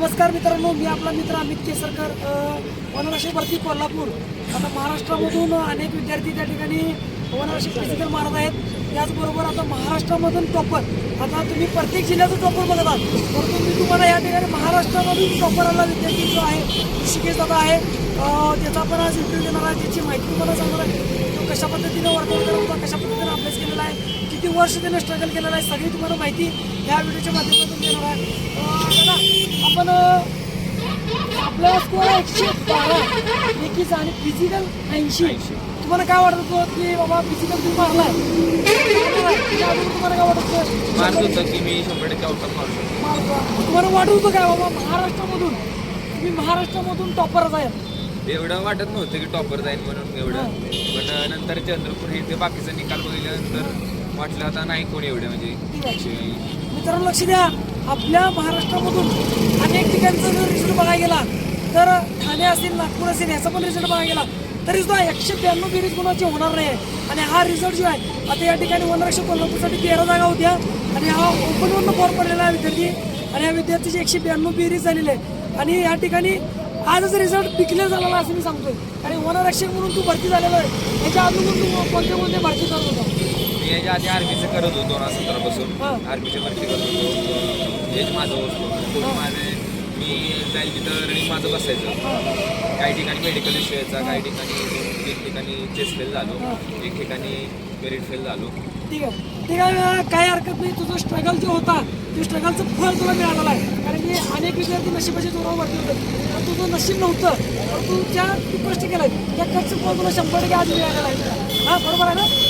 नमस्कार मित्रांनो मी आपला मित्र अमित केसरकर अ, वनरक्षक भरती कोल्हापूर. आता महाराष्ट्रामधून अनेक विद्यार्थी त्या ठिकाणी वनरक्षक प्रसिद्ध मारत आहेत. त्याचबरोबर आता महाराष्ट्रामधून टॉपर आता तुम्ही प्रत्येक जिल्ह्याचं टॉपर बघत आहात. परंतु मी तुम्हाला या ठिकाणी महाराष्ट्रामधून टॉपर आला विद्यार्थी जो आहे ऋषिकेश दादा आहे. त्याचा पण आज इंटरव्ह्यू देणार आहे त्याची माहिती तुम्हाला सांगणार आहे तो कशा पद्धतीने वर्कआउट करत होता कशा पद्धतीने अभ्यास केलेला आहे किती वर्ष त्याने स्ट्रगल केलेला आहे सगळी तुम्हाला माहिती ह्या व्हिडिओच्या माध्यमातून देणार आहे. आपण आपला स्कोर एकशे बारा. एकीचा आणि फिजिकल ऐंशी. तुम्हाला काय वाटत होतं की बाबा फिजिकल तुम्ही मारलाय? तुम्हाला काय वाटत होतं? की मी शंभर टक्के. तुम्हाला वाटत होतं काय बाबा महाराष्ट्रामधून? तुम्ही महाराष्ट्रामधून टॉपरच आहे एवढं वाटत नव्हतं की टॉपर जाईल म्हणून एवढं. पण नंतर चंद्रपूर हे ते बाकीचा निकाल बघितल्यानंतर वाटलं आता नाही कोणी एवढे म्हणजे मित्रांनो लक्ष द्या. आपल्या महाराष्ट्रामधून अनेक ठिकाणचा जर रिझल्ट बघायला गेला तर ठाणे असेल नागपूर असेल याचा पण रिझल्ट बघायला गेला तरी सुद्धा एकशे ब्याण्णव बेरीज कोणाची होणार नाही. आहे आणि हा रिझल्ट जो आहे आता या ठिकाणी वनरक्षक कोल्हापूरसाठी तेरा जागा होत्या. आणि हा ओपनवरनं फॉर्म पडलेला आहे विद्यार्थी. आणि या विद्यार्थीची एकशे ब्याण्णव बेरीज झालेली आहे. आणि या ठिकाणी आजच रिझल्ट डिक्लेअर झालेला असं मी सांगतोय. आणि वनरक्षक म्हणून तू भरती झालेला आहे. याच्या अजून तू कोणत्या कोणत्या भरती करत होता? मी याच्या आधी आर्मीचं करत होतो दोन हजार सतरापासून. हां. आर्मीची भरती करत होतो. हेच माझं होतं खूप माझे मी जाईल तिथं रनिंग माझं बसायचं. काही ठिकाणी मेडिकल इश्यू यायचा काही ठिकाणी एक ठिकाणी चेस्ट फेल झालो एक ठिकाणी मेरिट फेल झालो. ठीक आहे. ठीक आहे काही हरकत नाही. तुझं स्ट्रगल जे होता ते स्ट्रगलचं फळ तुला मिळालेलं आहे. कारण की अनेक विद्यार्थी नशिबाच्या जोरावर वाटले होते. तुझं नशीब नव्हतं. तू ज्या कष्ट केलाय त्या कष्ट फळ तुला शंभर टक्के आज मिळालेलं आहे. हा बरोबर आहे ना?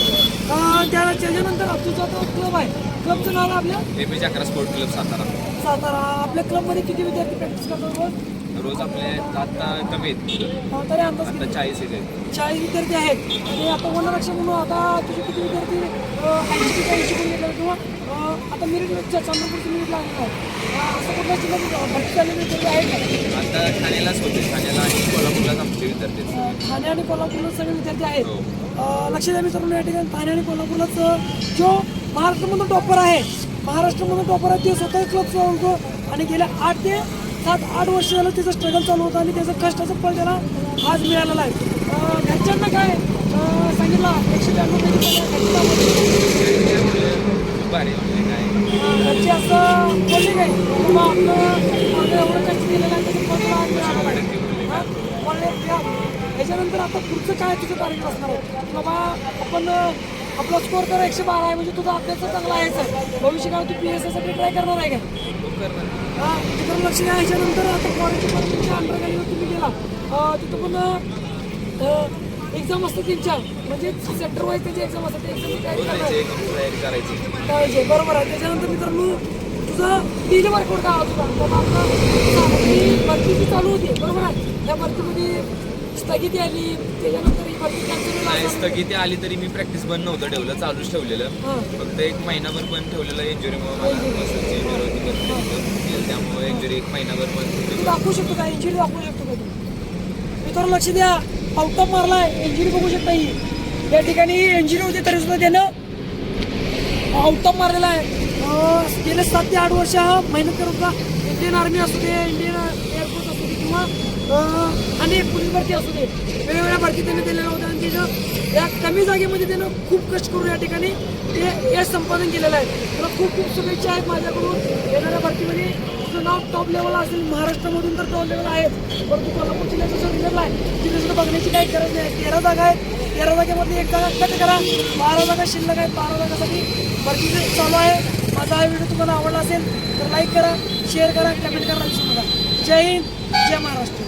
त्या त्याच्यानंतर तुझा तो क्लब आहे क्लबचं नाव आपल्या एम एच अकरा स्पोर्ट क्लब सातारा. सातारा. आपल्या क्लबमध्ये किती विद्यार्थी प्रॅक्टिस करतात रोज? रोज आपले आता कमी आहेत. अं, तरी अंदाज आता? चाळीस आहेत. चाळीस विद्यार्थी आहेत. आणि आता वनरक्षक म्हणून आता तुझे किती विद्यार्थी ऐंशी ते ऐंशी घेतलं किंवा अं, आता मिरिट चंद्रपूरचं मिरिट आहे. अं, असं कुठल्या जिल्ह्यात विद्यार्थी आहेत? का आता ठाण्यालाच होते. आमचे विद्यार्थी आहेत. ठाणे आणि कोल्हापूरला सगळे विद्यार्थी आहेत हो. अं, लक्ष द्या मित्रांनो या ठिकाणी ठाणे आणि कोल्हापूरलाच अं, जो महाराष्ट्रामधून टॉपर आहे महाराष्ट्रामधून टॉपर आहे ते स्वतः क्लब चालवतो आणि गेल्या आठ ते सात आठ वर्ष झालं त्याचं स्ट्रगल चालू होतं आणि त्याचं कष्टाचं फळ त्याला आज मिळालेलं आहे अं, घरच्यांना काय अं, सांगितलं एकशे ब्याण्णव पैकी त्याला घरची कामं खूप भारी म्हणजे काय घरचे असं बोलले काय बाबा आपलं आपलं एवढं कष्ट केलेलं आहे त्याचं फळ तुला आज. हा? बोलले त्या याच्यानंतर आता पुढचं काय तुझं टार्गेट असणार आहे? बाबा आपण आपला स्कोर तर एकशे बारा आहे म्हणजे तुझा अभ्यास चांगला यायचा भविष्य काय तू पी एससाठी ट्राय करणार आहे का? हा तिकडून लक्ष द्या याच्यानंतर आता कॉलेजच्या परमिशनच्या अंडरगाडीवर तुम्ही गेला. तिथं पण एक्झाम असतात त्यांच्या. म्हणजे सेंटर वाईज त्यांची एक्झाम एकदम तयारी करायची. बरोबर आहे. त्याच्यानंतर मित्रांनो तुझं तीन वर्कआउट काय होत आपलं ही भरती जी चालू होती बरोबर आहे? त्या भरतीमध्ये स्थगिती आली त्याच्यानंतर ही भरती नाही कॅन्सल स्थगिती आली तरी मी प्रॅक्टिस बंद नव्हतं ठेवलं चालूच ठेवलेलं. हां. फक्त एक महिनाभर पण ठेवलेलं इंजुरीमुळे मला मसलची इंजुरी होती भरपूर होतं. त्यामुळे इंजुरी एक महिनाभर पण तू ठेवली. दाखवू शकतो का? इंजुरी दाखवू शकतो का तू? मित्रांनो लक्ष द्या. Out of मारलाय. इंजुरी बघू शकता ही. या ठिकाणी इंजुरी होती तरी सुद्धा त्यानं आउट ऑफ मारलेला आहे. गेले सात ते आठ वर्ष हा मेहनत करत होता इंडियन आर्मी असू दे इंडियन एअरफोर्स असू दे किंवा अनेक पोलीस भरती असू दे वेगवेगळ्या भरती त्यांनी दिलेल्या होत्या आणि त्याचं या कमी जागेमध्ये त्यानं खूप कष्ट करून या ठिकाणी ते यश संपादन केलेलं आहे. त्याला खूप खूप शुभेच्छा आहेत माझ्याकडून. येणाऱ्या भरतीमध्ये तुझं नाव टॉप लेवल असेल महाराष्ट्रामधून तर टॉप लेवल आहे परंतु कोल्हापूर जिल्ह्याचं जो रिझल्ट आहे तिथे बघण्याची काही गरज नाही. तेरा जागा आहेत. तेरा जागेमध्ये एक जागा कट करा. बारा जागा शिल्लक आहेत. बारा जागासाठी भरतीचे चालू आहे. माझा हा व्हिडिओ तुम्हाला आवडला असेल तर लाईक करा शेअर करा कमेंट करा विसरू नका जय हिंद जय महाराष्ट्र.